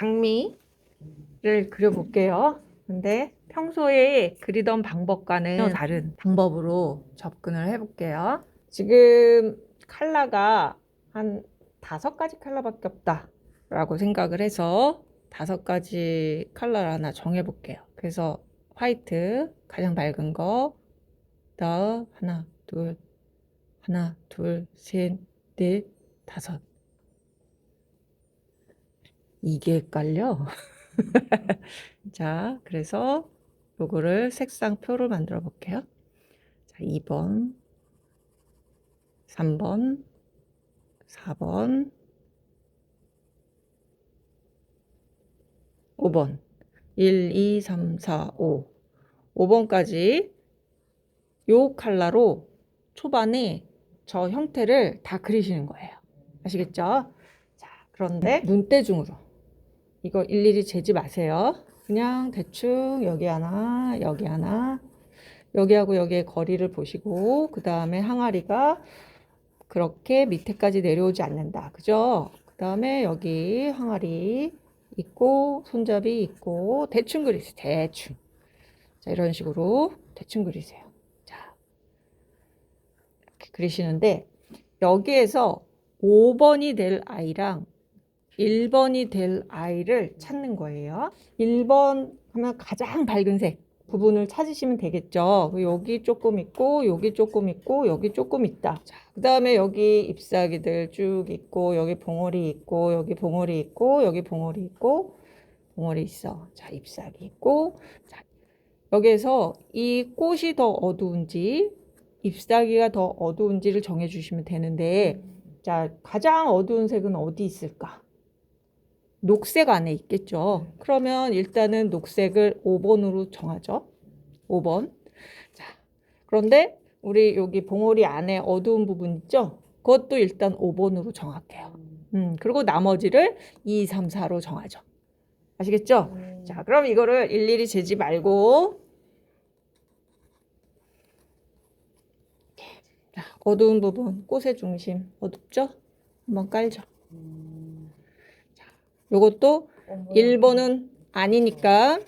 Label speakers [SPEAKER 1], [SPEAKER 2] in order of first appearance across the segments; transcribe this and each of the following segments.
[SPEAKER 1] 장미를 그려볼게요. 근데 평소에 그리던 방법과는 다른 방법으로 접근을 해볼게요. 지금 컬러가 한 다섯 가지 컬러밖에 없다라고 생각을 해서 다섯 가지 컬러를 하나 정해볼게요. 그래서 화이트 가장 밝은 거, 더 하나, 둘, 하나, 둘, 셋, 넷, 다섯. 이게 헷갈려. 자, 그래서 요거를 색상표를 만들어 볼게요. 자, 2번, 3번, 4번, 5번. 1, 2, 3, 4, 5. 5번까지 요 컬러로 초반에 저 형태를 다 그리시는 거예요. 아시겠죠? 자, 그런데 눈대중으로 이거 일일이 재지 마세요. 그냥 대충 여기 하나, 여기 하나, 여기하고 여기의 거리를 보시고 그 다음에 항아리가 그렇게 밑에까지 내려오지 않는다. 그죠? 그 다음에 여기 항아리 있고 손잡이 있고 대충 그리세요. 대충. 자, 이런 식으로 대충 그리세요. 자, 이렇게 그리시는데 여기에서 5번이 될 아이랑 1번이 될 아이를 찾는 거예요. 1번 하면 가장 밝은 색 부분을 찾으시면 되겠죠. 여기 조금 있고, 여기 조금 있고, 여기 조금 있다. 자, 그 다음에 여기 잎사귀들 쭉 있고, 여기 봉오리 있고, 여기 봉오리 있고, 여기 봉오리 있고, 봉오리 있어. 자, 잎사귀 있고, 자, 여기에서 이 꽃이 더 어두운지, 잎사귀가 더 어두운지를 정해주시면 되는데, 자, 가장 어두운 색은 어디 있을까? 녹색 안에 있겠죠. 그러면 일단은 녹색을 5번으로 정하죠. 5번. 자, 그런데 우리 여기 봉오리 안에 어두운 부분 있죠? 그것도 일단 5번으로 정할게요. 음, 그리고 나머지를 2, 3, 4로 정하죠. 아시겠죠? 자, 그럼 이거를 일일이 재지 말고 자, 어두운 부분, 꽃의 중심 어둡죠? 한번 깔죠. 요것도 1번은 아니니까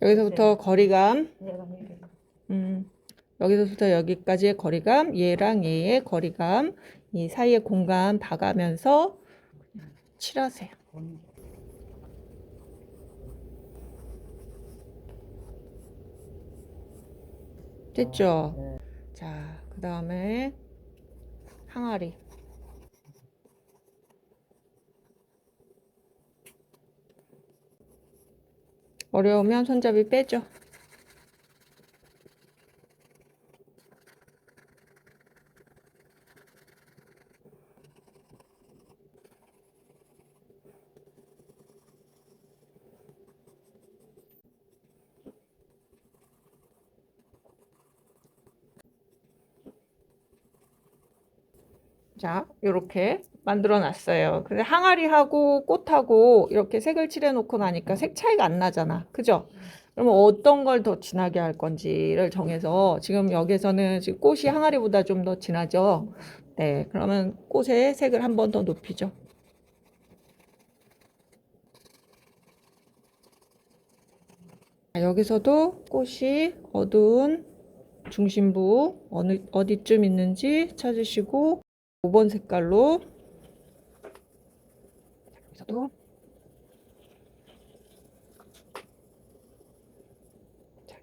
[SPEAKER 1] 여기서부터 거리감 음, 여기서부터 여기까지의 거리감, 얘랑 얘의 거리감, 이 사이의 공간 봐가면서 칠하세요. 됐죠? 자, 그 다음에 항아리. 어려우면 손잡이 빼죠. 자, 이렇게 만들어 놨어요. 근데 항아리하고 꽃하고 이렇게 색을 칠해 놓고 나니까 색 차이가 안 나잖아. 그죠? 그러면 어떤 걸 더 진하게 할 건지를 정해서 지금 여기서는 지금 꽃이 항아리보다 좀 더 진하죠? 네, 그러면 꽃의 색을 한 번 더 높이죠. 자, 여기서도 꽃이 어두운 중심부 어느 어디쯤 있는지 찾으시고 5번 색깔로 여기서도 자,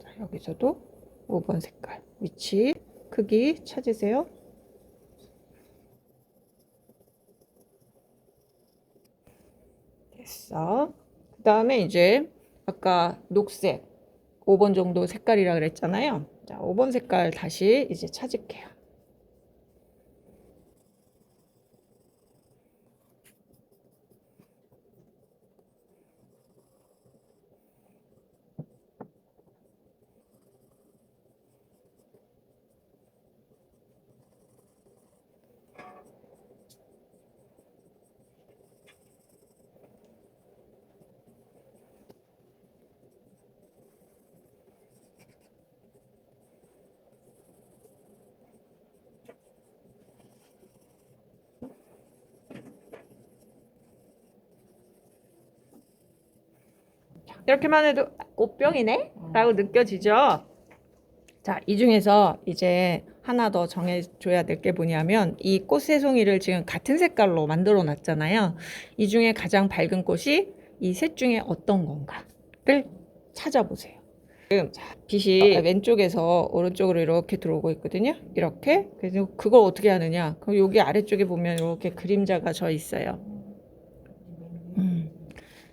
[SPEAKER 1] 자, 여기서도 5번 색깔 위치 크기 찾으세요. 됐어. 그 다음에 이제 아까 녹색 5번 정도 색깔이라 그랬잖아요. 자, 5번 색깔 다시 이제 찾을게요. 이렇게만 해도 꽃병이네? 라고 느껴지죠? 자, 이 중에서 이제 하나 더 정해줘야 될 게 뭐냐면 이 꽃새송이를 지금 같은 색깔로 만들어 놨잖아요. 이 중에 가장 밝은 꽃이 이 셋 중에 어떤 건가를 찾아보세요. 지금 자, 빛이 왼쪽에서 오른쪽으로 이렇게 들어오고 있거든요. 이렇게. 그래서 그걸 어떻게 하느냐? 그럼 여기 아래쪽에 보면 이렇게 그림자가 져 있어요. 음.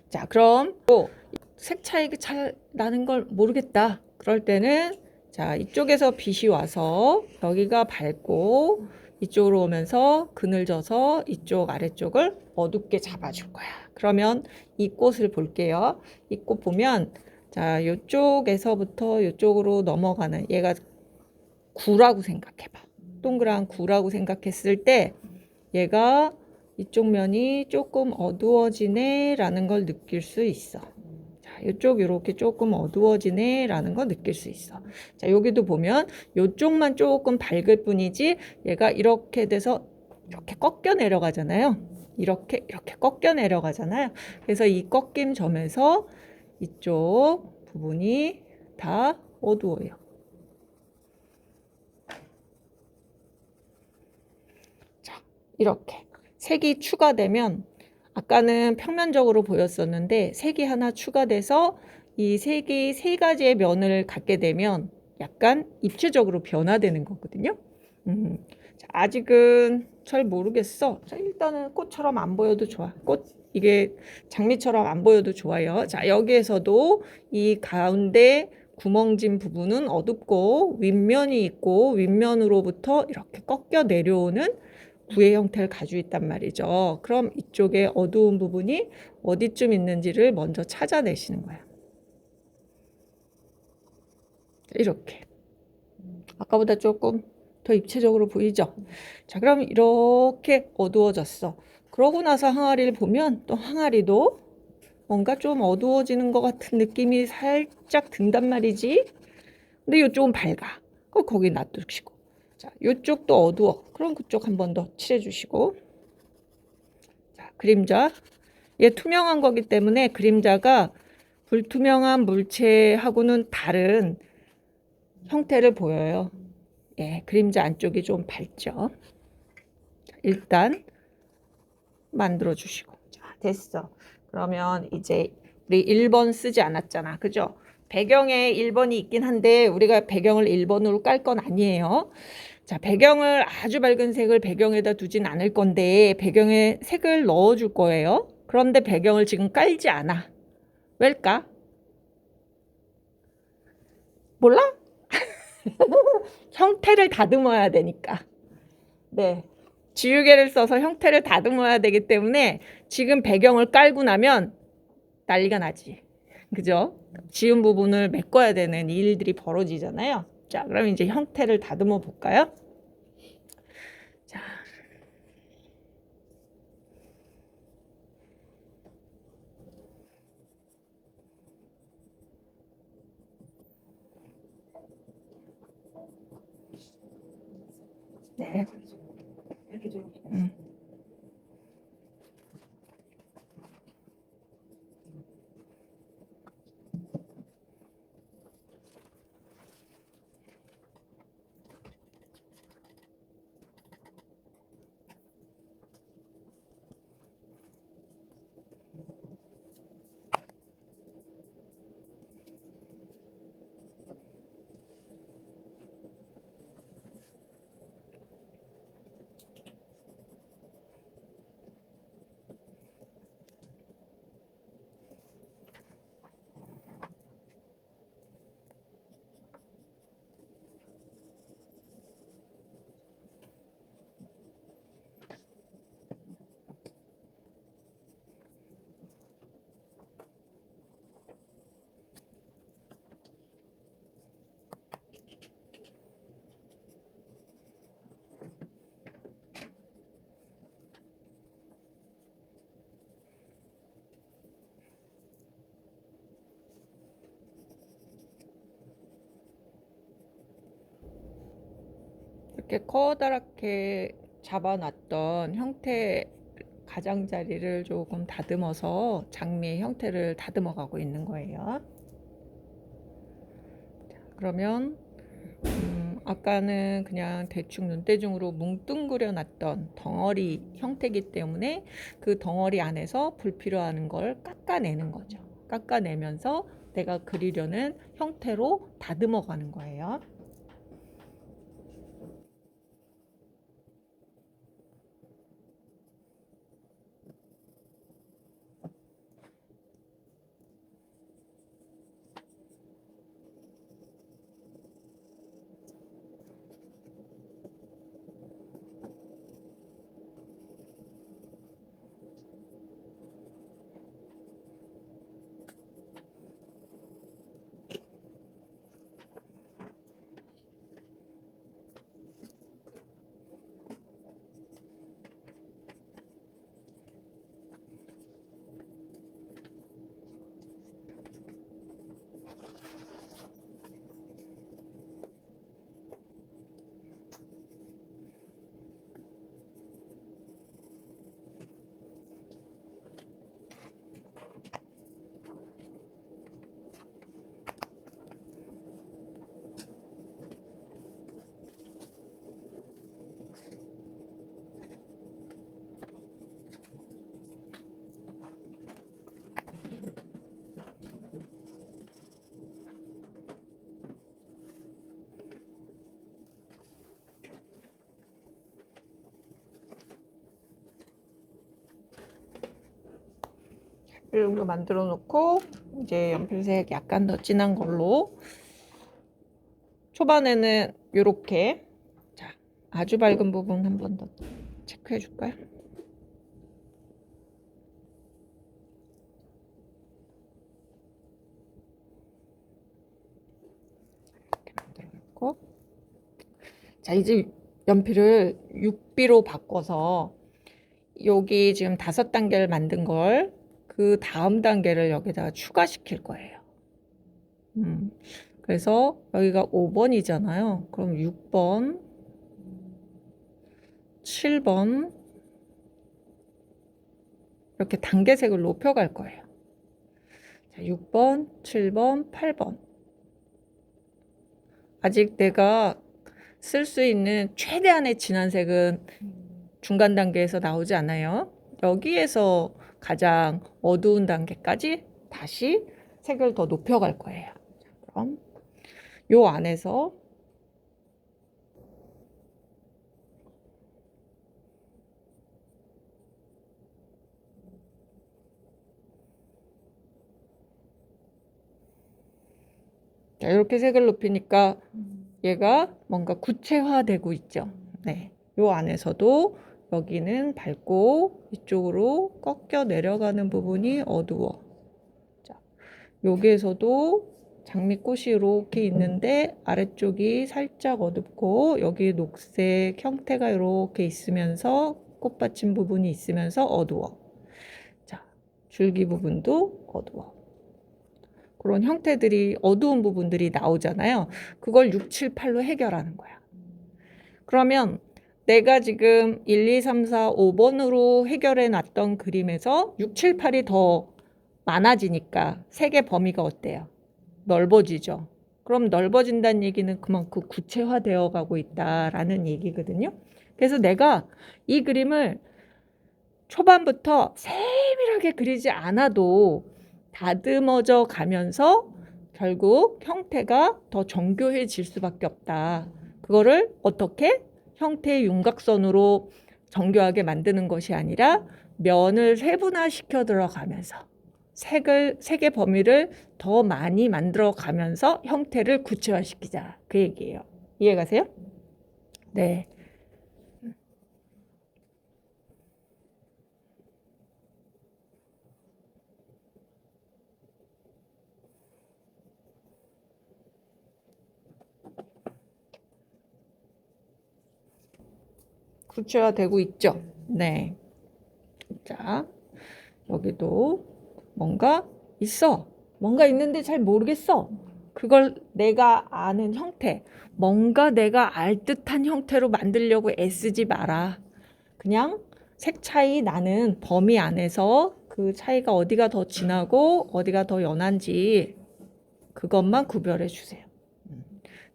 [SPEAKER 1] 자, 그럼 또 색 차이가 잘 나는 걸 모르겠다. 그럴 때는 자, 이쪽에서 빛이 와서 여기가 밝고 이쪽으로 오면서 그늘 져서 이쪽 아래쪽을 어둡게 잡아줄 거야. 그러면 이 꽃을 볼게요. 이 꽃 보면 자, 이쪽에서부터 이쪽으로 넘어가는 얘가 구라고 생각해봐. 동그란 구라고 생각했을 때 얘가 이쪽 면이 조금 어두워지네 라는 걸 느낄 수 있어. 자, 이쪽 이렇게 조금 어두워지네 라는 걸 느낄 수 있어. 자, 여기도 보면 이쪽만 조금 밝을 뿐이지 얘가 이렇게 돼서 이렇게 꺾여 내려가잖아요. 이렇게 이렇게 꺾여 내려가잖아요. 그래서 이 꺾임 점에서 이쪽 부분이 다 어두워요. 자, 이렇게 색이 추가되면 아까는 평면적으로 보였었는데 색이 하나 추가돼서 이 색이 세 가지의 면을 갖게 되면 약간 입체적으로 변화되는 거거든요. 음, 자, 아직은 잘 모르겠어. 자, 일단은 꽃처럼 안 보여도 좋아. 꽃 이게 장미처럼 안 보여도 좋아요. 자, 여기에서도 이 가운데 구멍진 부분은 어둡고 윗면이 있고 윗면으로부터 이렇게 꺾여 내려오는 구의 형태를 가지고 있단 말이죠. 그럼 이쪽에 어두운 부분이 어디쯤 있는지를 먼저 찾아내시는 거야. 이렇게. 아까보다 조금 더 입체적으로 보이죠? 자, 그럼 이렇게 어두워졌어. 그러고 나서 항아리를 보면 또 항아리도 뭔가 좀 어두워지는 것 같은 느낌이 살짝 든단 말이지. 근데 이쪽은 밝아. 거기 놔두시고. 자, 이쪽도 어두워. 그럼 그쪽 한 번 더 칠해주시고. 자, 그림자. 얘 투명한 거기 때문에 그림자가 불투명한 물체하고는 다른 형태를 보여요. 예, 그림자 안쪽이 좀 밝죠. 자, 일단 만들어 주시고. 자, 됐어. 그러면 이제 우리 1번 쓰지 않았잖아. 그죠? 배경에 1번이 있긴 한데 우리가 배경을 1번으로 깔 건 아니에요. 자, 배경을 아주 밝은 색을 배경에다 두진 않을 건데 배경에 색을 넣어 줄 거예요. 그런데 배경을 지금 깔지 않아. 왜일까? 몰라? 형태를 다듬어야 되니까. 네. 지우개를 써서 형태를 다듬어야 되기 때문에 지금 배경을 깔고 나면 난리가 나지. 그죠? 지운 부분을 메꿔야 되는 일들이 벌어지잖아요. 자, 그럼 이제 형태를 다듬어 볼까요? 자. 네. 음. 이렇게 커다랗게 잡아놨던 형태 가장자리를 조금 다듬어서 장미의 형태를 다듬어 가고 있는 거예요. 자, 그러면 음, 아까는 그냥 대충 눈대중으로 뭉뚱그려 놨던 덩어리 형태이기 때문에 그 덩어리 안에서 불필요한 걸 깎아내는 거죠. 깎아내면서 내가 그리려는 형태로 다듬어 가는 거예요. 이 정도 만들어 놓고 이제 연필색 약간 더 진한 걸로 초반에는 이렇게 자 아주 밝은 부분 한 번 더 체크해 줄까요? 이렇게 만들어 놓고 자 이제 연필을 6B로 바꿔서 여기 지금 다섯 단계를 만든 걸 그 다음 단계를 여기다가 추가시킬 거예요. 음, 그래서 여기가 5번이잖아요. 그럼 6번, 7번 이렇게 단계색을 높여갈 거예요. 자, 6번, 7번, 8번. 아직 내가 쓸 수 있는 최대한의 진한 색은 중간 단계에서 나오지 않아요. 여기에서 가장 어두운 단계까지 다시 색을 더 높여갈 거예요. 자, 그럼 요 안에서 자, 이렇게 색을 높이니까 얘가 뭔가 구체화되고 있죠. 네. 요 안에서도 여기는 밝고 이쪽으로 꺾여 내려가는 부분이 어두워. 자, 여기에서도 장미꽃이 이렇게 있는데 아래쪽이 살짝 어둡고 여기 녹색 형태가 이렇게 있으면서 꽃받침 부분이 있으면서 어두워. 자, 줄기 부분도 어두워. 그런 형태들이 어두운 부분들이 나오잖아요. 그걸 6, 7, 8로 해결하는 거야. 그러면 내가 지금 1, 2, 3, 4, 5번으로 해결해 놨던 그림에서 6, 7, 8이 더 많아지니까 색의 범위가 어때요? 넓어지죠. 그럼 넓어진다는 얘기는 그만큼 구체화되어 가고 있다라는 얘기거든요. 그래서 내가 이 그림을 초반부터 세밀하게 그리지 않아도 다듬어져 가면서 결국 형태가 더 정교해질 수밖에 없다. 그거를 어떻게 형태의 윤곽선으로 정교하게 만드는 것이 아니라 면을 세분화시켜 들어가면서 색을 색의 범위를 더 많이 만들어 가면서 형태를 구체화시키자 그 얘기예요. 이해 가세요? 네. 구체화되고 있죠. 네. 자, 여기도 뭔가 있어. 뭔가 있는데 잘 모르겠어. 그걸 내가 아는 형태, 뭔가 내가 알 듯한 형태로 만들려고 애쓰지 마라. 그냥 색 차이 나는 범위 안에서 그 차이가 어디가 더 진하고 어디가 더 연한지 그것만 구별해 주세요.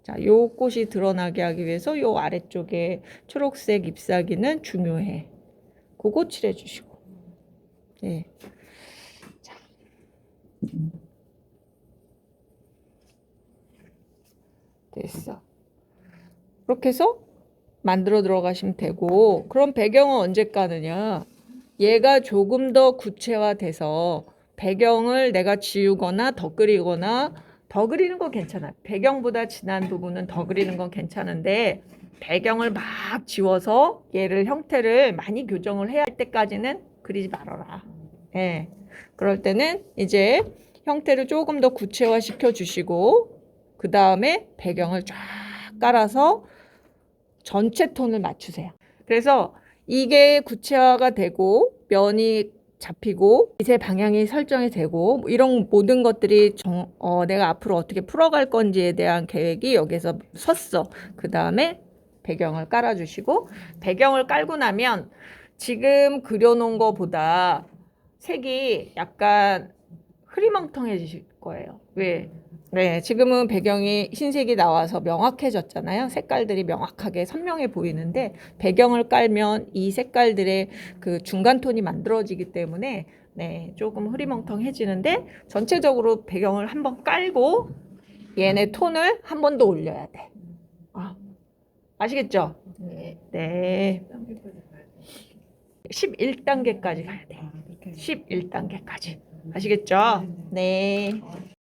[SPEAKER 1] 음. 자, 요 꽃이 드러나게 하기 위해서 요 아래쪽에 초록색 잎사귀는 중요해. 그거 칠해 주시고. 예. 자. 됐어. 그렇게 해서 만들어 들어가시면 되고, 그럼 배경은 언제 까느냐? 얘가 조금 더 구체화돼서 배경을 내가 지우거나 더 그리거나 더 그리는 건 괜찮아. 배경보다 진한 부분은 더 그리는 건 괜찮은데 배경을 막 지워서 얘를 형태를 많이 교정을 해야 할 때까지는 그리지 말아라. 예. 그럴 때는 이제 형태를 조금 더 구체화 시켜 주시고 그 다음에 배경을 쫙 깔아서 전체 톤을 맞추세요. 그래서 이게 구체화가 되고 면이 잡히고 빛의 방향이 설정이 되고 뭐 이런 모든 것들이 정, 어, 내가 앞으로 어떻게 풀어갈 건지에 대한 계획이 여기서 섰어. 그 다음에 배경을 깔아주시고 배경을 깔고 나면 지금 그려놓은 거보다 색이 약간 흐리멍텅해지실 거예요. 왜? 네, 지금은 배경이 흰색이 나와서 명확해졌잖아요. 색깔들이 명확하게 선명해 보이는데 배경을 깔면 이 색깔들의 그 중간 톤이 만들어지기 때문에 네, 조금 흐리멍텅해지는데 전체적으로 배경을 한번 깔고 얘네 톤을 한 번 더 올려야 돼. 아, 아시겠죠?
[SPEAKER 2] 네.
[SPEAKER 1] 네. 11단계까지 가야 돼.
[SPEAKER 2] 아, 이렇게.
[SPEAKER 1] 11단계까지. 아시겠죠? 네.
[SPEAKER 2] 아,